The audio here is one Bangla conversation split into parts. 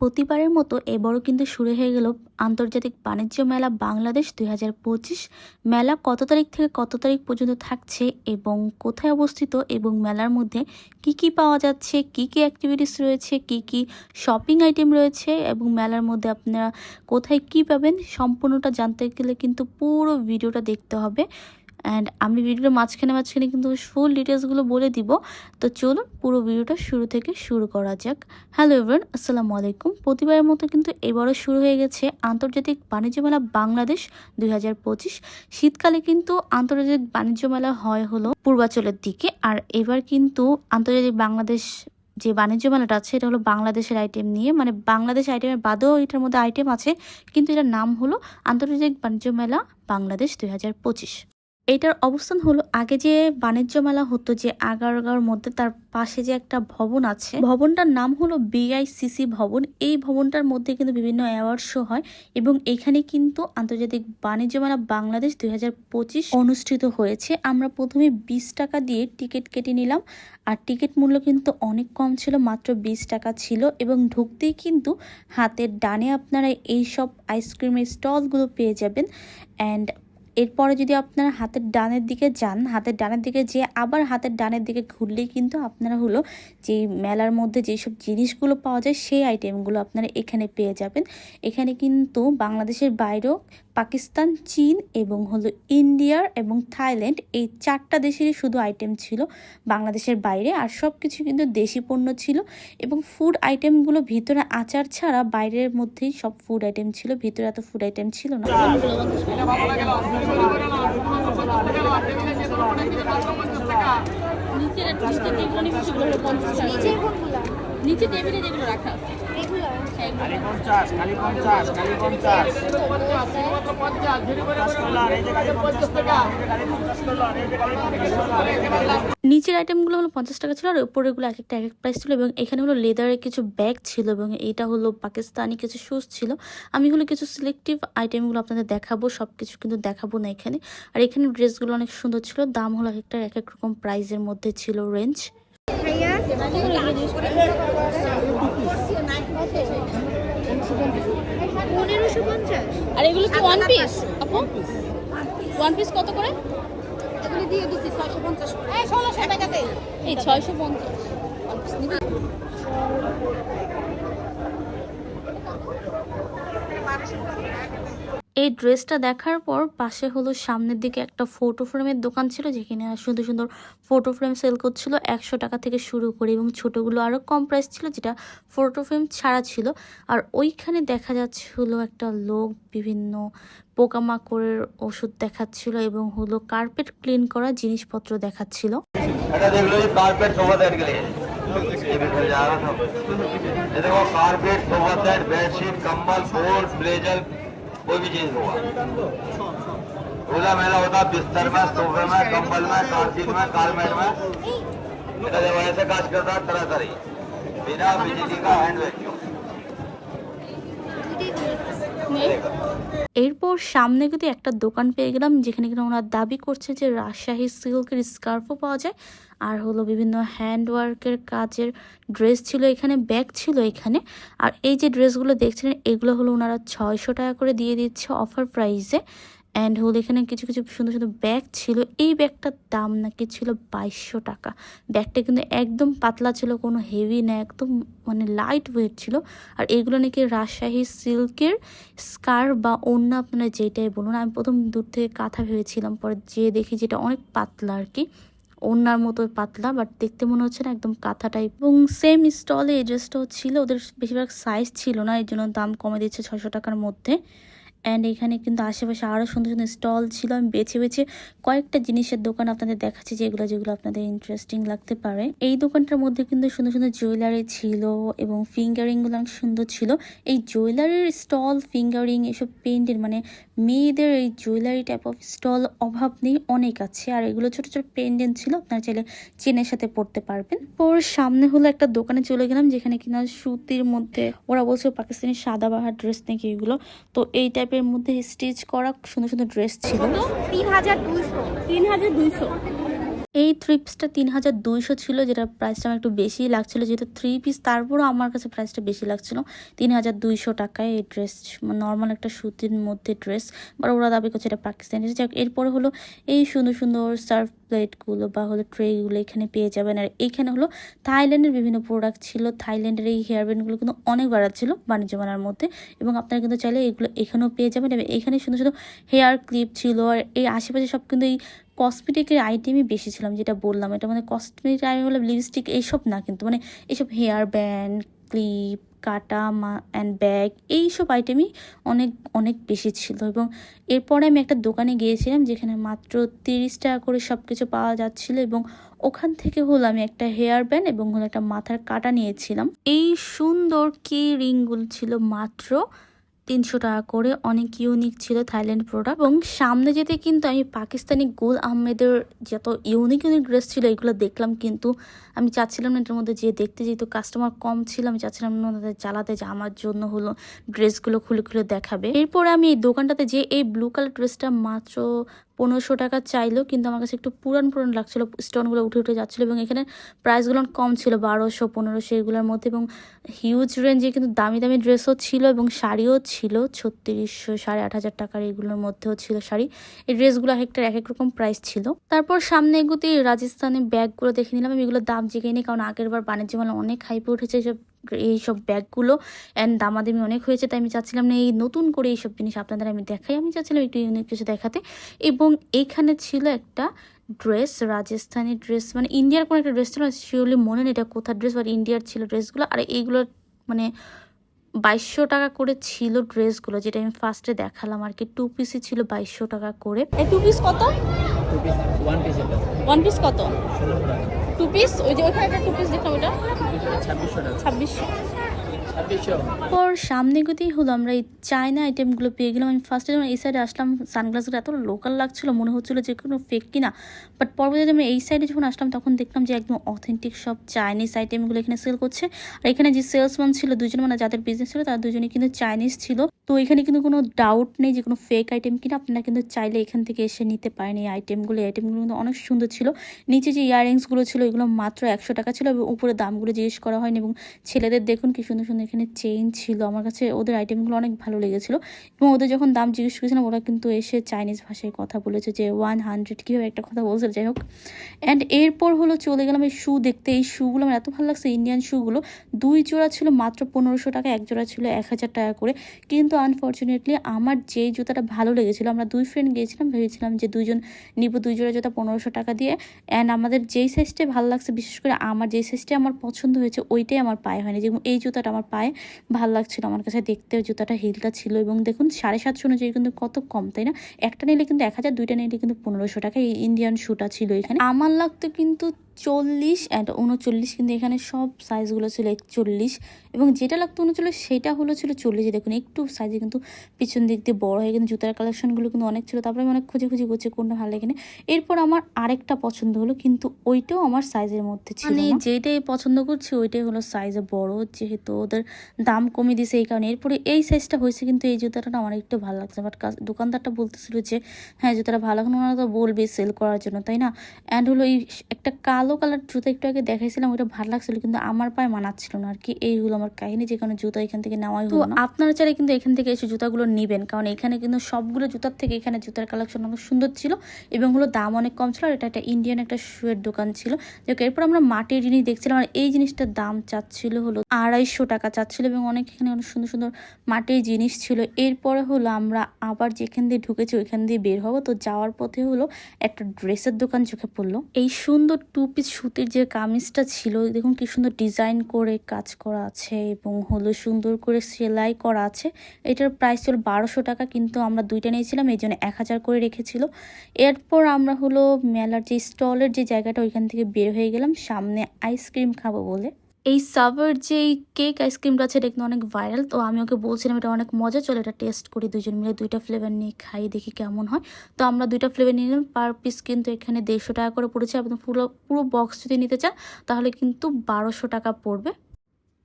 প্রতিবারের মতো এবারও কিন্তু শুরু হয়ে গেল আন্তর্জাতিক বাণিজ্য মেলা বাংলাদেশ দু হাজার পঁচিশ। মেলা কত তারিখ থেকে কত তারিখ পর্যন্ত থাকছে এবং কোথায় অবস্থিত এবং মেলার মধ্যে কি কি পাওয়া যাচ্ছে, কি কি অ্যাক্টিভিটিস রয়েছে, কি কি শপিং আইটেম রয়েছে এবং মেলার মধ্যে আপনারা কোথায় কি পাবেন সম্পূর্ণটা জানতে গেলে কিন্তু পুরো ভিডিওটা দেখতে হবে। অ্যান্ড আমি ভিডিওর মাঝখানে মাঝখানে কিন্তু ফুল ডিটেলসগুলো বলে দিব। তো চলুন পুরো ভিডিওটা শুরু থেকে শুরু করা যাক। হ্যালো এভরিওয়ান আসসালামু আলাইকুম। প্রতিবারের মতো কিন্তু এবারও শুরু হয়ে গেছে আন্তর্জাতিক বাণিজ্য মেলা বাংলাদেশ দুই হাজার পঁচিশ। শীতকালে কিন্তু আন্তর্জাতিক বাণিজ্য মেলা হয় হলো পূর্বাচলের দিকে। আর এবার কিন্তু আন্তর্জাতিক বাংলাদেশ যে বাণিজ্য মেলাটা আছে, এটা হলো বাংলাদেশের আইটেম নিয়ে। মানে বাংলাদেশ আইটেমের বাদেও এটার মধ্যে আইটেম আছে, কিন্তু এটার নাম হলো আন্তর্জাতিক বাণিজ্য মেলা বাংলাদেশ দুই হাজার পঁচিশ। এটার অবস্থান হলো আগে যে বাণিজ্য মেলা হতো যে আগারগাঁওর মধ্যে তার পাশে যে একটা ভবন আছে, ভবনটার নাম হলো বিআইসিসি ভবন। এই ভবনটার মধ্যে কিন্তু বিভিন্ন অ্যাওয়ার্ড শো হয় এবং এখানে কিন্তু আন্তর্জাতিক বাণিজ্য মেলা বাংলাদেশ দুই হাজার পঁচিশ অনুষ্ঠিত হয়েছে। আমরা প্রথমে বিশ টাকা দিয়ে টিকিট কেটে নিলাম আর টিকিট মূল্য কিন্তু অনেক কম ছিল, মাত্র বিশ টাকা ছিল এবং ঢুকতেই কিন্তু হাতের ডানে আপনারা এই সব আইসক্রিমের স্টলগুলো পেয়ে যাবেন। অ্যান্ড এরপরে যদি আপনারা হাতের ডানের দিকে যান, হাতের ডানের দিকে যে আবার হাতের ডানের দিকে ঘুরলেই কিন্তু আপনারা হলো যে মেলার মধ্যে যেসব জিনিসগুলো পাওয়া যায়, সেই আইটেমগুলো আপনারা এখানে পেয়ে যাবেন। এখানে কিন্তু বাংলাদেশের বাইরেও পাকিস্তান, চীন এবং হলো ইন্ডিয়ার এবং থাইল্যান্ড এই চারটা দেশেরই শুধু আইটেম ছিল বাংলাদেশের বাইরে। আর সব কিছু কিন্তু দেশি পণ্য ছিল এবং ফুড আইটেমগুলো ভিতরে আচার ছাড়া বাইরের মধ্যেই সব ফুড আইটেম ছিল, ভিতরে এত ফুড আইটেম ছিল না। নিচে টেবিলে রাখা আছে। নিচের আইটেমগুলো হলো পঞ্চাশ টাকা ছিল, আর উপরেগুলো এক একটা এক এক প্রাইস ছিল, এবং এখানে হলো লেদারের কিছু ব্যাগ ছিল, এবং এটা হলো পাকিস্তানি কিছু শুজ ছিল। আমি হলো কিছু সিলেক্টিভ আইটেমগুলো আপনাদের দেখাবো সব কিছু কিন্তু দেখাবো না এখানে। আর এখানে ড্রেসগুলো অনেক সুন্দর ছিল, দাম হলো এক একটা এক এক রকম প্রাইসের মধ্যে ছিল রেঞ্জ পনেরোশো আর এগুলো ওয়ান পিস ওয়ান পিস কত করে? এগুলি দিয়ে দিচ্ছি ছয়শো পঞ্চাশ ষোলোশো টাকাতে এই ছয়শো পঞ্চাশ? এই ড্রেসটা দেখার পর পাশে হলো সামনের দিকে একটা ফটো ফ্রেমের দোকান ছিল যেখানে সুন্দর সুন্দর ফটো ফ্রেম সেল করছিল একশো টাকা থেকে শুরু করে এবং ছোটোগুলো আরও কম প্রাইস ছিল যেটা ফটো ফ্রেম ছাড়া ছিল আর ওইখানে দেখা যাচ্ছে হলো একটা লোক বিভিন্ন পোকামাকড়ের ওষুধ দেখাচ্ছিল এবং হলো কার্পেট ক্লিন করা জিনিসপত্র দেখাচ্ছিল এটা देख लो ये कारपेट सोफा सेट के लिए ये भी मिल जाएगा सब ये देखो कारपेट सोफा सेट बेडशीट कंबल बोर्ड ब्लेजर कोई भी चीज़ होगा पूरा मेला होता बिस्तर में सोफे में कंबल में कार्सीट में कारमेट में ऐसे काज करता तरह तरह बिना बिजली का हैंड वैक्यूम এরপর সামনে কিন্তু একটা দোকান পেয়ে গেলাম, যেখানে কিনা ওনার দাবি করছে যে রাজশাহী সিল্কের স্কার্ফও পাওয়া যায়। আর হলো বিভিন্ন হ্যান্ড ওয়ার্কের কাজের ড্রেস ছিল এখানে ব্যাগ ছিল এখানে। আর এই যে ড্রেসগুলো দেখছিলেন, এগুলো হলো ওনারা ছয়শো টাকা করে দিয়ে দিচ্ছে অফার প্রাইসে অ্যান্ড হলো এখানে কিছু কিছু সুন্দর সুন্দর ব্যাগ ছিল। এই ব্যাগটার দাম নাকি ছিল বাইশশো টাকা। ব্যাগটা কিন্তু একদম পাতলা ছিল, কোনো হেভি না, একদম মানে লাইট ওয়েট ছিল। আর এগুলো নাকি রাজশাহী সিল্কের স্কার্ফ বা অন্য আপনারা যেটাই বলুন। আমি প্রথম দূর থেকে কাঁথা ভেবেছিলাম, পরে যে দেখি যেটা অনেক পাতলা আর কি। ওনার মতো পাতলা বাট দেখতে মনে হচ্ছে না একদম কাঁথা টাইপ এবং সেম স্টলে এই ড্রেসটাও ছিল, ওদের বেশিরভাগ সাইজ ছিল না এই জন্য দাম কমে দিচ্ছে ছশো টাকার মধ্যে। অ্যান্ড এখানে কিন্তু আশেপাশে আরও সুন্দর সুন্দর স্টল ছিল। আমি বেছে বেছে কয়েকটা জিনিসের দোকান আপনাদের দেখাচ্ছি, যেগুলো যেগুলো আপনাদের ইন্টারেস্টিং লাগতে পারে। এই দোকানটার মধ্যে কিন্তু সুন্দর সুন্দর জুয়েলারি ছিল এবং ফিঙ্গারিংগুলো অনেক সুন্দর ছিল। এই জুয়েলারির স্টল ফিঙ্গারিং এসব পেন্টের মানে মেয়েদের এই জুয়েলারি টাইপ অফ স্টল অভাব নেই, অনেক আছে। আর এগুলো ছোট ছোট পেন্ডেন্ট ছিল, আপনারা চাইলে চেনের সাথে পড়তে পারবেন। পর সামনে হলো একটা দোকানে চলে গেলাম, যেখানে কিনা সুতির মধ্যে, ওরা বলছে পাকিস্তানি সাদাবাহার ড্রেস নাকি এগুলো। তো এই টাইপের মধ্যে স্টিচ করা সুন্দর সুন্দর ড্রেস ছিল। তিন হাজার দুইশো। তিন হাজার দুইশো। এই থ্রি পিসটা তিন হাজার দুইশো ছিল যেটা প্রাইসটা আমার একটু বেশি লাগছিল, যেহেতু থ্রি পিস তারপরও আমার কাছে প্রাইসটা বেশি লাগছিল। তিন হাজার দুইশো টাকায় এই ড্রেস নর্মাল একটা সুতির মধ্যে ড্রেস বাট ওরা দাবি করছে এটা পাকিস্তানি যাই এরপরে হলো এই সুন্দর সুন্দর সার্ফ প্লেটগুলো বা হলো ট্রেগুলো এখানে পেয়ে যাবেন। আর এইখানে হলো থাইল্যান্ডের বিভিন্ন প্রোডাক্ট ছিল। থাইল্যান্ডের এই হেয়ার ব্যান্ডগুলো কিন্তু অনেক বাড়াচ্ছিল বাণিজ্য মেলার মধ্যে, এবং আপনারা কিন্তু চাইলে এগুলো এখানেও পেয়ে যাবেন। এবং এখানে সুন্দর সুন্দর হেয়ার ক্লিপ ছিল, আর এই আশেপাশে সব কিন্তু এই কসমেটিকের আইটেমই বেশি ছিলাম, যেটা বললাম। এটা মানে কসমেটিক আইটেম হলো লিপস্টিক এইসব না কিন্তু মানে এইসব হেয়ার ব্যান্ড ক্লিপ কাটা, মা অ্যান্ড ব্যাগ এইসব আইটেমই অনেক অনেক বেশি ছিল। এবং এরপরে আমি একটা দোকানে গিয়েছিলাম, যেখানে মাত্র তিরিশ টাকা করে সব কিছু পাওয়া যাচ্ছিল এবং ওখান থেকে হলো আমি একটা হেয়ার ব্যান্ড এবং হলো একটা মাথার কাটা নিয়েছিলাম। এই সুন্দর কি রিংগুলো ছিল মাত্র তিনশো টাকা করে অনেক ইউনিক ছিল থাইল্যান্ড প্রোডাক্ট এবং সামনে যেতে কিন্তু আমি পাকিস্তানি গোল আহমেদের যত ইউনিক ইউনিক ড্রেস ছিল এগুলো দেখলাম কিন্তু আমি চাচ্ছিলাম না এটার মধ্যে যে দেখতে যেহেতু কাস্টমার কম ছিল, আমি চাচ্ছিলাম না ওনাদের জ্বালাতে যে আমার জন্য হলো ড্রেসগুলো খুলে খুলে দেখাবে। এরপরে আমি এই দোকানটাতে যে এই ব্লু কালার ড্রেসটা মাত্র পনেরোশো টাকা চাইলো, কিন্তু আমার কাছে একটু পুরান পুরান লাগছিল, স্টোনগুলো উঠে উঠে যাচ্ছিল এবং এখানে প্রাইসগুলো কম ছিল, বারোশো, পনেরোশো এগুলোর মধ্যে এবং হিউজ রেঞ্জে কিন্তু দামি দামি ড্রেসও ছিল এবং শাড়িও ছিল, ছত্রিশশো সাড়ে আট হাজার টাকার এগুলোর মধ্যেও ছিল শাড়ি। এই ড্রেসগুলো এক একটার এক এক রকম প্রাইস ছিল। তারপর সামনে এগুতে রাজস্থানের ব্যাগগুলো দেখে নিলাম, আমি এগুলো দাম জিগে নিই কারণ আগের বার বাণিজ্য মেলা অনেক হাইপে উঠেছে এইসব এইসব ব্যাগগুলো অ্যান্ড দামাদামি অনেক হয়েছে তাই আমি চাচ্ছিলাম না এই নতুন করে এইসব জিনিস আপনাদের আমি দেখাই। আমি চাচ্ছিলাম একটু ইউনিক কিছু দেখাতে। এবং এইখানে ছিল একটা ড্রেস রাজস্থানি ড্রেস মানে ইন্ডিয়ার কোনো একটা ড্রেস ছিল শিওরলি মনে নেই এটা কোথার ড্রেস বাট ইন্ডিয়ার ছিল ড্রেসগুলো আর এইগুলো মানে বাইশশো টাকা করে ছিল ড্রেসগুলো যেটা আমি ফার্স্টে দেখালাম। আর কি টু পিসই ছিল বাইশশো টাকা করে। এই টু পিস কত? ওয়ান পিস কত? টু পিস ওই যে ওইখানে একটা টু পিস দেখলাম ছাব্বিশশো ছাব্বিশশো। পর সামনে গতেই হলো, আমরা এই চায়না আইটেমগুলো পেয়ে গেলাম। আমি ফার্স্টে যখন এই সাইডে আসলাম সানগ্লাসগুলো এত লোকাল লাগছিল, মনে হচ্ছিল যে কোনো ফেক কিনা। বাট পরবর্তীতে আমি এই সাইডে যখন আসলাম, তখন দেখলাম যে একদম অথেন্টিক সব চাইনিজ আইটেমগুলো এখানে সেল করছে। আর এখানে যে সেলসম্যান ছিল, দুজন মানে যাদের বিজনেস ছিল, তারা দুজনে কিন্তু চাইনিজ ছিল। তো এখানে কিন্তু কোনো ডাউট নেই যে কোনো ফেক আইটেম কিনা, আপনারা কিন্তু চাইলে এখান থেকে এসে নিতে পারেন এই আইটেমগুলো আইটেমগুলো কিন্তু অনেক সুন্দর ছিল। নিচে যে ইয়াররিংসগুলো ছিল, এগুলো মাত্র একশো টাকা ছিল এবং উপরে দামগুলো জিজ্ঞেস করা হয়নি এবং ছেলেদের দেখুন কি সুন্দর সুন্দর এখানে চেইন ছিল। আমার কাছে ওদের আইটেমগুলো অনেক ভালো লেগেছিল। এবং ওদের যখন দাম জিজ্ঞেস করেছিলাম, ওরা কিন্তু এসে চাইনিজ ভাষায় কথা বলেছে যে ওয়ান হান্ড্রেড কীভাবে একটা কথা বলছে, যাই হোক। অ্যান্ড এরপর হলো চলে গেলাম এই শু দেখতে। এই শুগুলো আমার এত ভালো লাগছে ইন্ডিয়ান শুগুলো দুই জোড়া ছিল, মাত্র পনেরোশো টাকা, এক জোড়া ছিল এক হাজার টাকা করে। কিন্তু আনফর্চুনেটলি আমার যে জুতাটা ভালো লেগেছিলো, আমরা দুই ফ্রেন্ড গিয়েছিলাম, ভেবেছিলাম যে দুজন নিব দুই জোড়া জুতা পনেরোশো টাকা দিয়ে। অ্যান্ড আমাদের যেই সাইজটাই ভালো লাগছে, বিশেষ করে আমার যেই সাইজটাই আমার পছন্দ হয়েছে, ওইটাই আমার পায়ে হয়নি। যেমন এই জুতাটা আমার পায়ে। ভালো লাগছিল আমার কাছে দেখতে। জুতাটা, হিলটা ছিল এবং দেখুন, সাড়ে সাতশো অনুযায়ী কিন্তু কত কম, তাই না? একটা নিলে কিন্তু এক হাজার, দুইটা নিলে কিন্তু পনেরোশো টাকা। এই ইন্ডিয়ান শুটা ছিল এখানে। আমার লাগতো কিন্তু চল্লিশ অ্যান্ড উনচল্লিশ কিন্তু এখানে সব সাইজগুলো ছিল একচল্লিশ এবং যেটা লাগতো উনচল্লিশ সেটা হলো ছিল চল্লিশ। দেখুন একটু সাইজে কিন্তু পিছন দিক দিয়ে বড় হয়ে কিন্তু জুতার কালেকশনগুলো কিন্তু অনেক ছিল। তারপরে আমি অনেক খুঁজে খুঁজে করছি কোনটা ভালো লাগে না। এরপর আমার আরেকটা পছন্দ হলো কিন্তু ওইটাও আমার সাইজের মধ্যে ছিল মানে যেটাই পছন্দ করছি ওইটাই হলো সাইজে বড় যেহেতু ওদের দাম কমিয়ে দিয়েছে এই কারণে। এরপরে এই সাইজটা হয়েছে কিন্তু এই জুতাটা না আমার একটু ভালো লাগছে। বাট দোকানদারটা বলতেছিল যে হ্যাঁ জুতাটা ভালো এখন ওনারা তো বলবে সেল করার জন্য তাই না? অ্যান্ড হলো এই একটা কালো কালার জুতা একটু আগে দেখাইছিলাম ওটা ভালো লাগছিল কিন্তু আমার পায়ে মানাচ্ছিল না আর কি এই হলো আমার কাহিনী যে কারণে জুতা এখান থেকে নেওয়াই হলো না। আপনারা চাইলে কিন্তু এখান থেকে এসে জুতাগুলো নেবেন কারণ এখানে কিন্তু সবগুলো জুতার থেকে এখানে জুতার কালেকশন অনেক সুন্দর ছিল এবং হলো দাম অনেক কম ছিল আর এটা একটা ইন্ডিয়ান একটা শুয়ের দোকান ছিল। যাক এরপর আমরা মাটির জিনিস দেখছিলাম আর এই জিনিসটার দাম চাচ্ছিল হলো আড়াইশো টাকা চাচ্ছিল এবং অনেক এখানে অনেক সুন্দর সুন্দর মাটির জিনিস ছিল। এরপরে হলো আমরা আবার যেখান দিয়ে ঢুকেছি ওইখান দিয়ে বের হব। তো যাওয়ার পথে হলো একটা ড্রেসের দোকান চোখে পড়ল। এই সুন্দর টু পিস সুতির যে কামিজটা ছিল, দেখুন কি সুন্দর ডিজাইন করে কাজ করা আছে এবং হলো সুন্দর করে সেলাই করা আছে। এটার প্রাইস ছিল বারোশো টাকা, কিন্তু আমরা দুইটা নিয়েছিলাম, এই জন্য এক হাজার করে রেখেছিল। এরপর আমরা হলো মেলার যে স্টলের যে জায়গাটা, ওইখান থেকে বের হয়ে গেলাম। সামনে আইসক্রিম খাব বলে। এই সাভার যে কেক আইসক্রিমটা আছে, এটা কিন্তু অনেক ভাইরাল তো আমি ওকে বলছিলাম এটা অনেক মজা, চলে এটা টেস্ট করি দুজন মিলে, দুইটা ফ্লেভার নিয়ে খাই, দেখি কেমন হয়। তো আমরা দুইটা ফ্লেভার নিয়ে নিলাম পার পিস কিন্তু এখানে দেড়শো টাকা করে পড়েছে আপনি পুরো পুরো বক্স যদি নিতে চান তাহলে কিন্তু বারোশো টাকা পড়বে।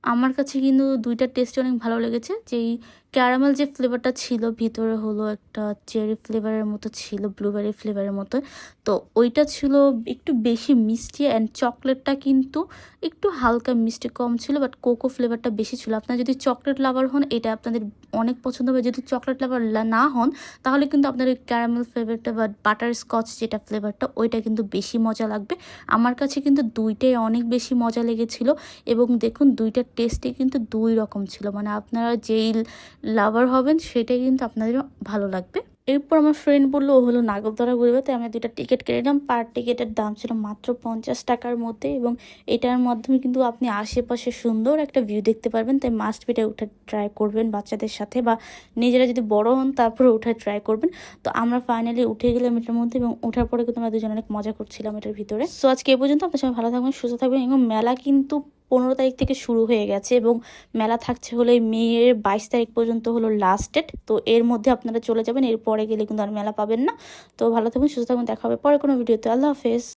আমার কাছে কিন্তু দুইটা টেস্ট অনেক ভালো লেগেছে, যেই ক্যারামেল যে ফ্লেভারটা ছিল, ভিতরে হলো একটা চেরি ফ্লেভারের মতো ছিল, ব্লুবেরি ফ্লেভারের মতো। তো ওইটা ছিল একটু বেশি মিষ্টি অ্যান্ড চকলেটটা কিন্তু একটু হালকা মিষ্টি কম ছিল বাট কোকো ফ্লেভারটা বেশি ছিল। আপনার যদি চকলেট লাভার হন, এটা আপনাদের অনেক পছন্দ হবে। যদি চকলেট লাভার না হন, তাহলে কিন্তু আপনার ওই ক্যারামেল ফ্লেভারটা বা বাটার স্কচ যেটা ফ্লেভারটা, ওইটা কিন্তু বেশি মজা লাগবে। আমার কাছে কিন্তু দুইটাই অনেক বেশি মজা লেগেছিল এবং দেখুন, দুইটা টেস্টে কিন্তু দুই রকম ছিল। মানে আপনারা যেই লাভার হবেন, সেটাই কিন্তু আপনাদের ভালো লাগবে। এরপর আমার ফ্রেন্ড বলল, ও হলো নাগরদরা ঘুরবে তাই আমরা দুইটা টিকিট কেটে নিলাম। পার টিকিটের দাম ছিল মাত্র পঞ্চাশ টাকার মধ্যে এবং এটার মাধ্যমে কিন্তু আপনি আশেপাশে সুন্দর একটা ভিউ দেখতে পারবেন। তাই মাস্ট বিটা উঠে ট্রাই করবেন বাচ্চাদের সাথে বা নিজেরা যদি বড় হন, তারপরে উঠে ট্রাই করবেন। তো আমরা ফাইনালি উঠে গেলাম এটার মধ্যে এবং ওঠার পরে কিন্তু আমরা দুজন অনেক মজা করছিলাম এটার ভিতরে। সো আজকে এ পর্যন্ত, আপনার সবাই ভালো থাকবেন, সুস্থ থাকবেন এবং মেলা কিন্তু পনেরো তারিখ থেকে শুরু হয়ে গেছে এবং মেলা থাকছে হলো মেয়ের বাইশ তারিখ পর্যন্ত হলো লাস্ট ডেট তো এর মধ্যে আপনারা চলে যাবেন, এরপরে গেলে কিন্তু আর মেলা পাবেন না। তো ভালো থাকুন, সুস্থ থাকুন, দেখা হবে পরে কোনো ভিডিওতে আল্লাহ হাফেজ।